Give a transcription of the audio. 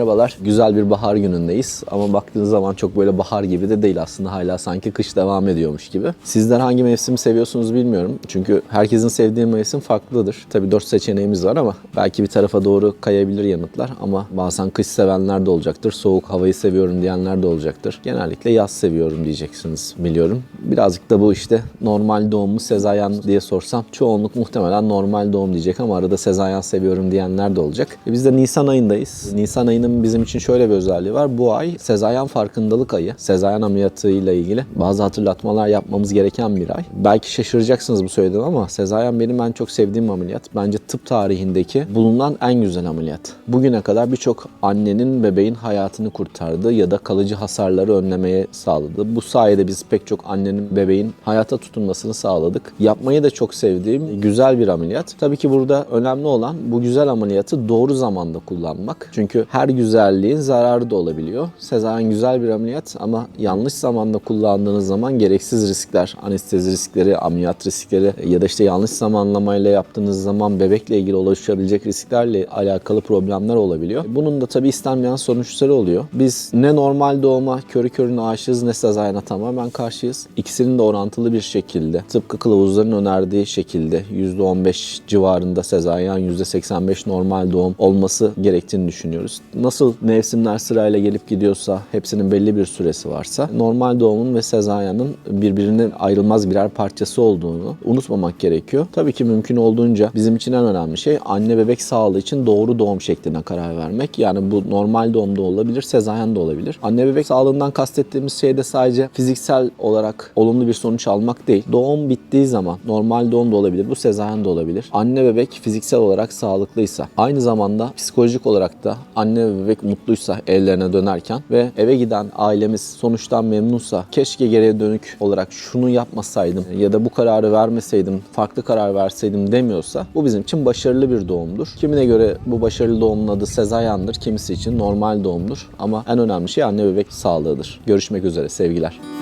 Merhabalar. Güzel bir bahar günündeyiz ama baktığınız zaman çok böyle bahar gibi de değil aslında. Hala sanki kış devam ediyormuş gibi. Sizler hangi mevsimi seviyorsunuz bilmiyorum. Çünkü herkesin sevdiği mevsim farklıdır. Tabii dört seçeneğimiz var ama belki bir tarafa doğru kayabilir yanıtlar ama bazen kış sevenler de olacaktır. Soğuk havayı seviyorum diyenler de olacaktır. Genellikle yaz seviyorum diyeceksiniz biliyorum. Birazcık da bu işte normal doğum mu sezaryen diye sorsam çoğunluk muhtemelen normal doğum diyecek ama arada sezaryen seviyorum diyenler de olacak. E biz de Nisan ayındayız. Nisan ayının bizim için şöyle bir özelliği var. Bu ay sezaryen farkındalık ayı. Sezaryen ameliyatıyla ilgili bazı hatırlatmalar yapmamız gereken bir ay. Belki şaşıracaksınız bu söylediğim ama sezaryen benim en çok sevdiğim ameliyat. Bence tıp tarihindeki bulunan en güzel ameliyat. Bugüne kadar birçok annenin bebeğin hayatını kurtardı ya da kalıcı hasarları önlemeye sağladı. Bu sayede biz pek çok annenin bebeğin hayata tutunmasını sağladık. Yapmayı da çok sevdiğim güzel bir ameliyat. Tabii ki burada önemli olan bu güzel ameliyatı doğru zamanda kullanmak. Çünkü her güzelliğin zararı da olabiliyor. Sezaryen güzel bir ameliyat ama yanlış zamanda kullandığınız zaman gereksiz riskler, anestezi riskleri, ameliyat riskleri ya da işte yanlış zamanlamayla yaptığınız zaman bebekle ilgili oluşabilecek risklerle alakalı problemler olabiliyor. Bunun da tabii istenmeyen sonuçları oluyor. Biz ne normal doğuma körü körüne aşığız ne sezaryene tamamen karşıyız. İkisinin de orantılı bir şekilde tıpkı kılavuzların önerdiği şekilde %15 civarında sezaryen, %85 normal doğum olması gerektiğini düşünüyoruz. Nasıl mevsimler sırayla gelip gidiyorsa, hepsinin belli bir süresi varsa normal doğumun ve sezaryenin birbirinin ayrılmaz birer parçası olduğunu unutmamak gerekiyor. Tabii ki mümkün olduğunca bizim için en önemli şey anne bebek sağlığı için doğru doğum şekline karar vermek. Yani bu normal doğumda olabilir, sezaryen de olabilir. Anne bebek sağlığından kastettiğimiz şey de sadece fiziksel olarak olumlu bir sonuç almak değil. Doğum bittiği zaman normal doğum da olabilir, bu sezaryen de olabilir. Anne bebek fiziksel olarak sağlıklıysa, aynı zamanda psikolojik olarak da anne ve bebek mutluysa evlerine dönerken ve eve giden ailemiz sonuçtan memnunsa, keşke geriye dönük olarak şunu yapmasaydım ya da bu kararı vermeseydim, farklı karar verseydim demiyorsa bu bizim için başarılı bir doğumdur. Kimine göre bu başarılı doğumun adı sezaryendir, kimisi için normal doğumdur. Ama en önemli şey anne bebek sağlığıdır. Görüşmek üzere sevgiler.